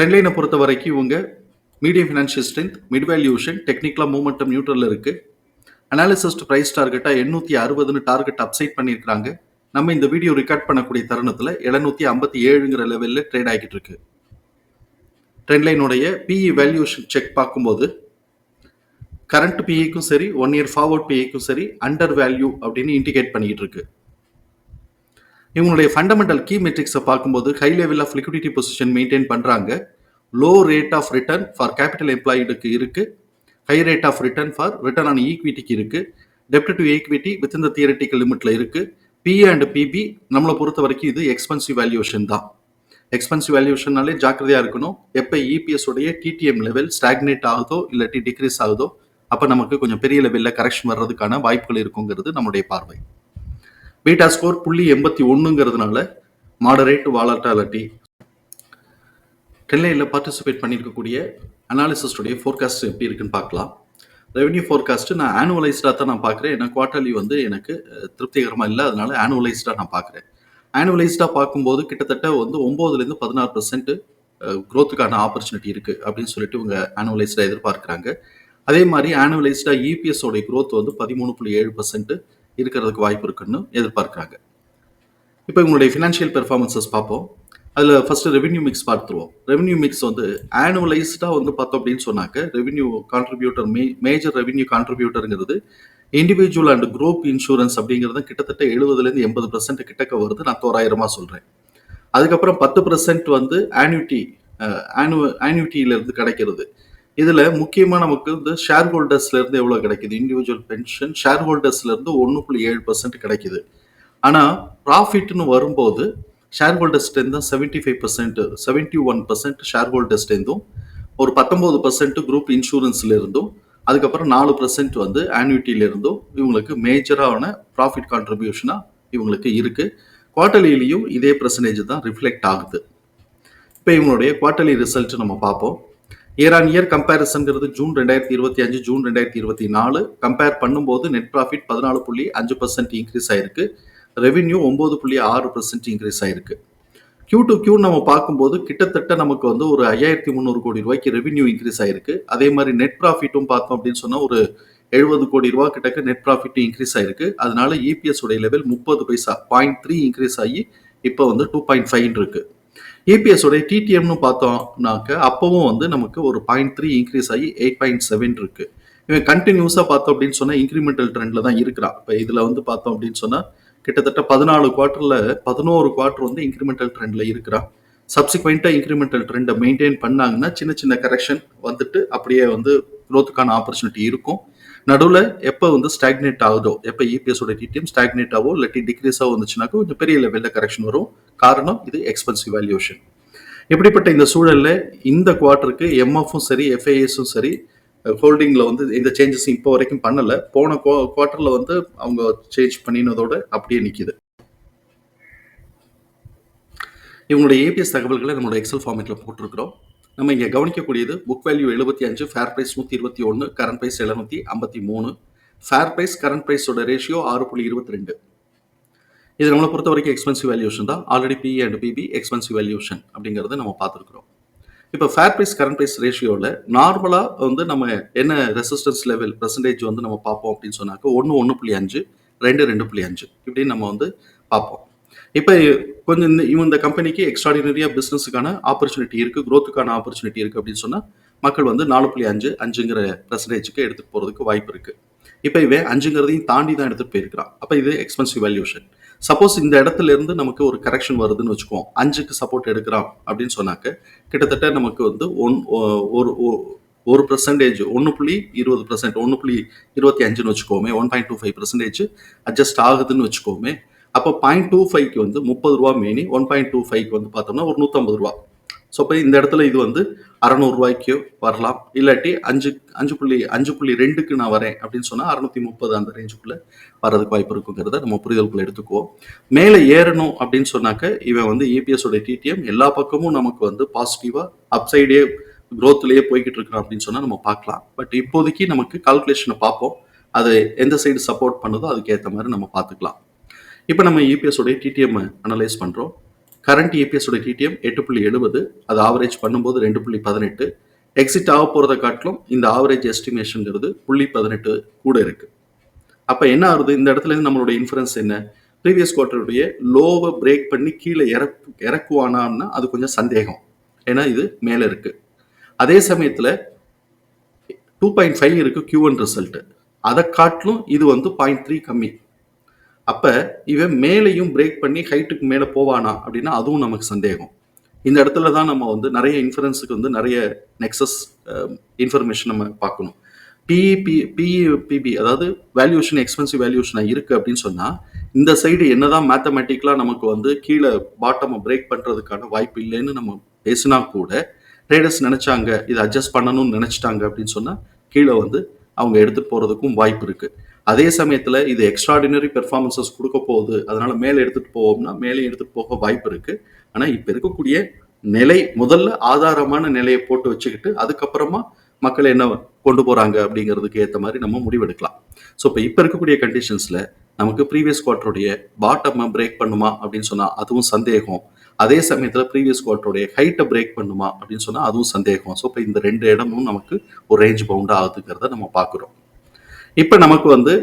ட்ரெண்ட்லைனை பொறுத்த வரைக்கும் இவங்க medium financial strength mid valuation டெக்னிக்கலாக மூமெண்டம் நியூட்ரலில் இருக்குது அனாலிசிஸ்ட் ப்ரைஸ் டார்கெட்டாக எண்ணூற்றி அறுபதுன்னு டார்கெட் அப்சைட் பண்ணியிருக்காங்க நம்ம இந்த வீடியோ ரெக்கார்ட் பண்ணக்கூடிய தருணத்தில் எழுநூற்றி ஐம்பத்தி ஏழுங்கிற லெவலில் ட்ரேட் ஆகிட்டு இருக்கு. ட்ரெண்ட்லைனுடைய பிஇ வேல்யூஷன் செக் பார்க்கும்போது கரண்ட் பிஇக்கும் சரி ஒன் இயர் ஃபார்வர்ட் பிஇக்கும் சரி அண்டர் வேல்யூ அப்படின்னு இண்டிகேட் பண்ணிக்கிட்டு இருக்கு. இவங்களுடைய ஃபண்டமெண்டல் கீ மெட்ரிக்ஸை பார்க்கும்போது high level of liquidity position maintain பண்ணுறாங்க low rate of return for capital எம்ப்ளாயிடுக்கு இருக்குது high rate of return for return on ஈக்விட்டிக்கு இருக்குது டெப்ட் டு ஈக்விட்டி வித் இந்த தியரட்டிக்கல் லிமிட்டில் இருக்குது பி அண்ட் பிபி நம்மளை பொறுத்த வரைக்கும் இது எக்ஸ்பென்சிவ் வேல்யூஷன் தான். எக்ஸ்பென்சிவ் வேல்யூஷன்னாலே ஜாக்கிரதையாக இருக்கணும். எப்போ இபிஎஸ் உடைய டிடிஎம் லெவல் ஸ்டாக்னேட் ஆகுதோ இல்லாட்டி டிக்ரீஸ் ஆகுதோ அப்போ நமக்கு கொஞ்சம் பெரிய லெவலில் கரெக்ஷன் வர்றதுக்கான வாய்ப்புகள் இருக்குங்கிறது நம்முடைய பார்வை. பீட்டா ஸ்கோர் புள்ளி எண்பத்தி ஒன்றுங்கிறதுனால மாடரேட் வாலட்டாலிட்டி டெல்லையில் பார்ட்டிசிபேட் பண்ணியிருக்கக்கூடிய அனாலிசிஸ்டுடைய ஃபோர்காஸ்ட் எப்படி இருக்குன்னு பார்க்கலாம். ரெவென்யூ ஃபோர்காஸ்ட்டு நான் ஆனுவலைஸ்டாக தான் நான் பார்க்குறேன். ஏன்னா குவார்ட்டர்லி வந்து எனக்கு திருப்திகரமாக இல்லை. அதனால ஆனுவலைஸ்டாக நான் பார்க்குறேன். ஆனுவலைஸ்டாக பார்க்கும்போது கிட்டத்தட்ட வந்து ஒம்போதுலேருந்து பதினாறு பர்சன்ட் க்ரோத்துக்கான ஆப்பர்ச்சுனிட்டி இருக்குது அப்படின்னு சொல்லிட்டு இவங்க ஆனுவலைஸ்டாக எதிர்பார்க்குறாங்க. அதே மாதிரி ஆனுவலைஸ்டாக இபிஎஸோடைய க்ரோத் வந்து பதிமூணு புள்ளி ஏழு பர்சன்ட்டு இருக்கிறதுக்கு வாய்ப்பு இருக்குன்னு எதிர்பார்க்குறாங்க. இப்போ இவங்களுடைய ஃபினான்ஷியல் பெர்ஃபார்மன்சஸ் பார்ப்போம். அதில் ஃபஸ்ட்டு ரெவென்யூ மிக்ஸ் பார்த்துருவோம். ரெவென்யூ மிக்ஸ் வந்து ஆனுவலைஸ்டாக வந்து பார்த்தோம் அப்படின்னு சொன்னாக்க ரெவென்யூ கான்ட்ரிபியூட்டர் மே மேஜர் ரெவென்யூ கான்ட்ரிபியூட்டருங்கிறது இண்டிவிஜுவல் அண்ட் குரூப் இன்சூரன்ஸ் அப்படிங்கிறது கிட்டத்தட்ட எழுபதுலேருந்து எண்பது பர்சன்ட் கிட்டக்க வருது. நான் தோராயிரமாக சொல்கிறேன் அதுக்கப்புறம் பத்து பர்சன்ட் வந்து ஆன்யூட்டி ஆனுவ ஆன்யூட்டியிலேருந்து கிடைக்கிறது. இதில் முக்கியமாக நமக்கு வந்து ஷேர் ஹோல்டர்ஸ்லேருந்து எவ்வளோ கிடைக்குது? இண்டிவிஜுவல் பென்ஷன் ஷேர் ஹோல்டர்ஸ்லேருந்து ஒன்று புள்ளி ஏழு பர்சன்ட் கிடைக்குது. ஆனால் ப்ராஃபிட்னு வரும்போது ஷேர் ஹோல்டர்ஸ்டேருந்து தான் seventy five percent seventy one percent share ஹோல்டர்ஸ்டேருந்தும் ஒரு பத்தொம்போது பர்சன்ட் குரூப் இன்சூரன்ஸ்ல இருந்தும் அதுக்கப்புறம் நாலு பர்சன்ட் வந்து annuity-ல இருந்தும் இவங்களுக்கு மேஜரான ப்ராஃபிட் கான்ட்ரிபியூஷனாக இவங்களுக்கு இருக்கு. குவார்ட்டர்லிலையும் இதே பர்சன்டேஜ் தான் ரிஃப்ளெக்ட் ஆகுது. இப்போ இவங்களுடைய குவார்ட்டர்லி ரிசல்ட் நம்ம பார்ப்போம். இயர் ஆன் இயர் கம்பேரிசன்கிறது ஜூன் ரெண்டாயிரத்தி இருபத்தி அஞ்சு ஜூன் ரெண்டாயிரத்தி இருபத்தி நாலு. கம்பேர் பண்ணும்போது நெட் ப்ராஃபிட் பதினாலு புள்ளி அஞ்சு பர்சன்ட் இன்க்ரீஸ் ஆயிருக்கு. ரெவின்யூ ஒம்பது புள்ளி ஆறு பர்சன்ட் இன்க்ரீஸ் ஆயிருக்கு. கியூ டு கியூ நம்ம பார்க்கும்போது கிட்டத்தட்ட நமக்கு வந்து ஒரு ஐயாயிரத்தி முந்நூறு கோடி ரூபாய்க்கு ரெவின்யூ இன்க்ரீஸ் ஆயிருக்கு. அதே மாதிரி நெட் ப்ராஃபிட்டும் பார்த்தோம் அப்படின்னு சொன்னால் ஒரு எழுபது கோடி ரூபா கிட்டக்க நெட் ப்ராஃபிட்டும் இன்க்ரீஸ் ஆயிருக்கு. அதனால இபிஎஸ் உடைய லெவல் முப்பது பைசா பாயிண்ட் த்ரீ இன்க்ரீஸ் ஆகி இப்போ வந்து டூ பாயிண்ட் ஃபைவ் இருக்கு. இபிஎஸ் உடைய டிடிஎம்னு பார்த்தோம்னாக்க அப்பவும் வந்து நமக்கு ஒரு பாயிண்ட் த்ரீ இன்க்ரீஸ் ஆகி எயிட் பாயிண்ட் செவன் இருக்கு. இவன் கண்டினியூஸாக பார்த்தோம் அப்படின்னு சொன்னா இன்க்ரிமெண்டல் ட்ரெண்ட்ல தான் இருக்கிறான். இப்போ இதுல வந்து பார்த்தோம் அப்படின்னு சொன்னா கிட்டத்தட்ட பதினாலு குவார்ட்டர்ல பதினோரு குவார்ட்டர் வந்து இன்க்ரிமெண்டல் ட்ரெண்ட்ல இருக்கிறான். சப்சிக்வெண்ட்டாக இன்க்ரிமெண்டல் ட்ரெண்டை மெயின்டைன் பண்ணாங்கன்னா சின்ன சின்ன கரெக்ஷன் வந்துட்டு அப்படியே வந்து க்ரோத்துக்கான ஆப்பர்ச்சுனிட்டி இருக்கும். நடுவில் எப்போ வந்து ஸ்டாக்னேட் ஆகுதோ எப்போ இபிஎஸோட டிடிஎம் ஸ்டாக்னேட் ஆகோ இல்லாட்டி டிக்ரீஸாக வந்துச்சுனாக்கா கொஞ்சம் பெரிய லெவலில் கரெக்ஷன் வரும். காரணம் இது எக்ஸ்பென்சிவ் வேல்யூஷன் இப்படிப்பட்ட இந்த சூழலில் இந்த குவார்ட்டருக்கு எம்எஃப்பும் சரி எஃப்ஐஎஸும் சரி ஹோல்டிங்கில் வந்து இந்த சேஞ்சஸும் இப்போ வரைக்கும் பண்ணலை. போன குவார்ட்டரில் வந்து அவங்க சேஞ்ச் பண்ணினதோட அப்படியே நிற்கிது இவங்களுடைய ஏபிஎஸ் தகவல்களை நம்மளோட எக்ஸல் ஃபார்மேட்டில் போட்டிருக்கிறோம். நம்ம இங்கே கவனிக்கக்கூடியது புக் வேல்யூ எழுபத்தி அஞ்சு ஃபேர் ப்ரைஸ் நூற்றி இருபத்தி ஒன்று கரண்ட் ப்ரைஸ் எழுநூற்றி ஐம்பத்தி மூணு. ஃபேர் ப்ரைஸ் கரண்ட் ப்ரைஸோட ரேஷியோ ஆறு புள்ளி இருபத்தி ரெண்டு. இது நம்மளை பொறுத்த வரைக்கும் எக்ஸ்பென்சிவ் வேல்யூஷன் தான் already P and PB expensive valuation அப்படிங்கிறத நம்ம பார்த்துருக்குறோம். இப்போ ஃபேர் ப்ரைஸ் கரண்ட் ப்ரைஸ் ரேஷியோவில் நார்மலாக வந்து நம்ம என்ன ரெசிஸ்டன்ஸ் லெவல் பர்சன்டேஜ் வந்து நம்ம பார்ப்போம் அப்படின்னு சொன்னாக்க ஒன்று ஒன்று புள்ளி அஞ்சு ரெண்டு ரெண்டு புள்ளி அஞ்சு இப்படின்னு நம்ம வந்து பார்ப்போம். இப்போ கொஞ்சம் இந்த இவன் இந்த கம்பெனிக்கு எக்ஸ்ட்ராடினரியாக பிஸ்னஸுக்கான ஆப்பர்ச்சுனிட்டி இருக்குது க்ரோத்துக்கான ஆப்பர்ச்சுனிட்டி இருக்குது அப்படின்னு சொன்னால் மக்கள் வந்து நாலு புள்ளி அஞ்சு அஞ்சுங்கிற பர்சன்டேஜுக்கு எடுத்துகிட்டு போகிறதுக்கு வாய்ப்பு இருக்குது இப்போ இவன் அஞ்சுங்கிறதையும் தாண்டி தான் எடுத்துகிட்டு போயிருக்கிறான் அப்போ இது எக்ஸ்பென்சிவ் வேல்யூஷன் சப்போஸ் இந்த இடத்துல இருந்து நமக்கு ஒரு கரெக்ஷன் வருதுன்னு வச்சுக்குவோம். அஞ்சுக்கு சப்போர்ட் எடுக்கிறான் அப்படின்னு சொன்னாக்க கிட்டத்தட்ட நமக்கு வந்து ஒன் ஒரு ஒ- ஒரு பர்சன்டேஜ் ஒன்று புள்ளி இருபது பர்சன்ட் ஒன்று புள்ளி இருபத்தி அஞ்சுன்னு வச்சுக்கோமே one point two five percentage adjust ஆகுதுன்னு வச்சுக்கோமே அப்போ பாயிண்ட் டூ ஃபைவ்க்கு வந்து முப்பது ரூபா மேனி ஒன் பாயிண்ட் டூ ஃபைவ்க்கு வந்து பார்த்தோம்னா ஒரு நூற்றம்பது ரூபா. ஸோ இப்போ இந்த இடத்துல இது வந்து அறநூறுவாய்க்கு வரலாம். இல்லாட்டி அஞ்சு அஞ்சு புள்ளி அஞ்சு புள்ளி ரெண்டுக்கு நான் வரேன் அப்படின்னு சொன்னால் அறுநூத்தி முப்பது அந்த ரேஞ்சுக்குள்ளே வரதுக்கு வாய்ப்பு இருக்குங்கிறத நம்ம புரிதலுக்குள்ள எடுத்துக்குவோம். மேலே ஏறணும் அப்படின்னு சொன்னாக்க இவன் வந்து EPS டிடிஎம் எல்லா பக்கமும் நமக்கு வந்து பாசிட்டிவாக அப்சைடே க்ரோத்லேயே போய்கிட்டு இருக்கிறோம் அப்படின்னு சொன்னால் நம்ம பார்க்கலாம். பட் இப்போதைக்கு நமக்கு கால்குலேஷனை பார்ப்போம். அது எந்த சைடு சப்போர்ட் பண்ணுதோ அதுக்கேற்ற மாதிரி நம்ம பார்த்துக்கலாம். இப்போ நம்ம EPS உடைய டிடிஎம் அனலைஸ் பண்ணுறோம் கரண்ட் EPS உடைய டிடிஎம் எட்டு புள்ளி எழுபது அது ஆவரேஜ் பண்ணும்போது ரெண்டு புள்ளி பதினெட்டு. எக்ஸிட் ஆக போகிறத காட்டிலும் இந்த ஆவரேஜ் எஸ்டிமேஷனுங்கிறது புள்ளி பதினெட்டு கூட இருக்குது அப்போ என்ன ஆகுது? இந்த இடத்துலேருந்து நம்மளோட நம்மளுடைய இன்ஃபரன்ஸ் என்ன? ப்ரீவியஸ் குவார்ட்டருடைய லோவை பிரேக் பண்ணி கீழே இறக்கு இறக்குவானான்னா அது கொஞ்சம் சந்தேகம். ஏன்னா இது மேலே இருக்குது அதே சமயத்தில் டூ பாயிண்ட் ஃபைவ் இருக்குது கியூ ஒன் ரிசல்ட்டு அதை காட்டிலும் இது வந்து பாயிண்ட் த்ரீ கம்மி. அப்போ இவன் மேலேயும் பிரேக் பண்ணி ஹைட்டுக்கு மேலே போவானா அப்படின்னா அதுவும் நமக்கு சந்தேகம். இந்த இடத்துல தான் நம்ம வந்து நிறைய இன்ஃபரன்ஸுக்கு வந்து நிறைய நெக்ஸஸ் இன்ஃபர்மேஷன் நம்ம பார்க்கணும். பிஇபி பிஇபிபி அதாவது வேல்யூஷன் எக்ஸ்பென்சிவ் வேல்யூஷனாக இருக்குது அப்படின்னு சொன்னால் இந்த சைடு என்னதான் மேத்தமெட்டிக்கலாக நமக்கு வந்து கீழே பாட்டமை பிரேக் பண்ணுறதுக்கான வாய்ப்பு இல்லைன்னு நம்ம பேசினா கூட ட்ரேடர்ஸ் நினச்சாங்க இதை அட்ஜஸ்ட் பண்ணணும்னு நினச்சிட்டாங்க அப்படின்னு சொன்னால் கீழே வந்து அவங்க எடுத்துகிட்டு போகிறதுக்கும் வாய்ப்பு இருக்குது அதே சமயத்தில் இது எக்ஸ்ட்ராடினரி பெர்ஃபார்மன்சஸ் கொடுக்க போகுது. அதனால மேலே எடுத்துகிட்டு போவோம்னா மேலே எடுத்துகிட்டு போக வாய்ப்பு இருக்குது ஆனால் இப்போ இருக்கக்கூடிய நிலை முதல்ல ஆதாரமான நிலையை போட்டு வச்சுக்கிட்டு அதுக்கப்புறமா மக்கள் என்ன கொண்டு போகிறாங்க அப்படிங்கிறதுக்கு ஏற்ற மாதிரி நம்ம முடிவெடுக்கலாம். ஸோ இப்போ இப்போ இருக்கக்கூடிய கண்டிஷன்ஸில் நமக்கு ப்ரீவியஸ் குவார்ட்டருடைய பாட்டமை பிரேக் பண்ணுமா அப்படின்னு சொன்னால் அதுவும் சந்தேகம். அதே சமயத்தில் ப்ரீவியஸ் குவார்ட்டருடைய ஹைட்டை பிரேக் பண்ணுமா அப்படின்னு சொன்னால் அதுவும் சந்தேகம். ஸோ இப்போ இந்த ரெண்டு இடமும் நமக்கு ஒரு ரேஞ்ச் பவுண்டாக ஆகுதுங்கிறத நம்ம பார்க்குறோம். இப்போ நமக்கு வந்து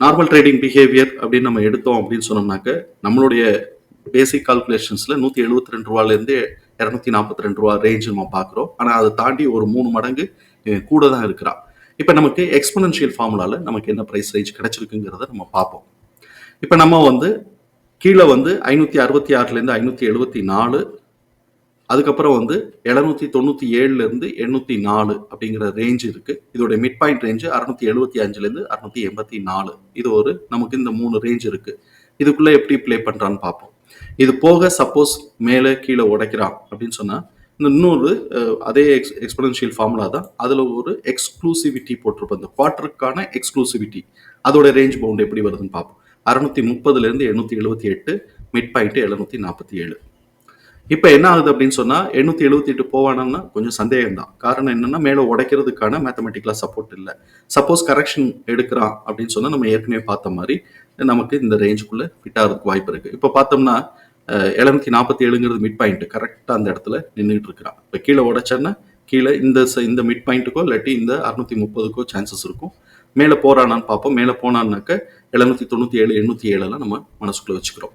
நார்மல் ட்ரேடிங் பிஹேவியர் அப்படின்னு நம்ம எடுத்தோம் அப்படின்னு சொன்னோம்னாக்க நம்மளுடைய பேசிக் கால்குலேஷன்ஸில் நூற்றி எழுபத்தி ரெண்டு ரூபாலேருந்து இரநூத்தி நாற்பத்தி ரெண்டு ரூபா ரேஞ்சு நம்ம பார்க்குறோம். ஆனால் அதை தாண்டி ஒரு மூணு மடங்கு கூட தான் இருக்கிறான். இப்போ நமக்கு எக்ஸ்பனன்ஷியல் ஃபார்முலாவில் நமக்கு என்ன ப்ரைஸ் ரேஞ்ச் கிடைச்சிருக்குங்கிறத நம்ம பார்ப்போம். இப்போ நம்ம வந்து கீழே வந்து ஐநூற்றி அறுபத்தி ஆறுலேருந்து ஐநூற்றி எழுபத்தி நாலு அதுக்கப்புறம் வந்து எழுநூத்தி தொண்ணூற்றி ஏழுலேருந்து எண்ணூற்றி நாலு அப்படிங்கிற ரேஞ்ச் இருக்குது இதோட மிட் பாயிண்ட் ரேஞ்சு அறுநூத்தி எழுபத்தி அஞ்சுலேருந்து அறுநூத்தி எண்பத்தி நாலு. இது ஒரு நமக்கு இந்த மூணு ரேஞ்ச் இருக்குது இதுக்குள்ளே எப்படி ப்ளே பண்ணுறான்னு பார்ப்போம். இது போக சப்போஸ் மேலே கீழே உடைக்கிறான் அப்படின்னு சொன்னால் இந்த இன்னொரு அதே எக்ஸ் எக்ஸ்பெரன்ஷியல் ஃபார்முலா தான் அதில் ஒரு எக்ஸ்க்ளூசிவிட்டி போட்டிருப்போம். இந்த குவார்ட்டருக்கான எக்ஸ்க்ளூசிவிட்டி அதோட ரேஞ்ச் பவுண்ட் எப்படி வருதுன்னு பார்ப்போம். அறுநூத்தி முப்பதுலேருந்து எண்ணூற்றி எழுபத்தி எட்டு மிட் பாயிண்ட்டு எழுநூற்றி நாற்பத்தி ஏழு. இப்போ என்ன ஆகுது அப்படின்னு சொன்னால் எண்ணூற்றி எழுபத்தி எட்டு போவானான்னா கொஞ்சம் சந்தேகம் தான் காரணம் என்னென்னா மேலே உடைக்கிறதுக்கான மேத்தமெட்டிக்கலாக சப்போர்ட் இல்லை. சப்போஸ் கரெக்ஷன் எடுக்கிறான் அப்படின்னு சொன்னால் நம்ம ஏற்கனவே பார்த்த மாதிரி நமக்கு இந்த ரேஞ்சுக்குள்ளே ஃபிட் ஆகிறதுக்கு வாய்ப்பு இருக்குது இப்போ பார்த்தோம்னா எழுநூத்தி நாற்பத்தி ஏழுங்கிறது மிட் பாயிண்ட் கரெக்டாக அந்த இடத்துல நின்றுட்டு இருக்கிறான். இப்போ கீழே உடைச்சேன்னா கீழே இந்த ச- இந்த மிட் பாயிண்ட்டுக்கோ இல்லாட்டி இந்த அறுநூத்தி முப்பதுக்கோ சான்சஸ் இருக்கும். மேலே போகிறானான்னு பார்ப்போம். மேலே போனான்னாக்க எழுநூத்தி தொண்ணூற்றி ஏழு எண்ணூற்றி ஏழெல்லாம் நம்ம மனசுக்குள்ளே வச்சுக்கிறோம்.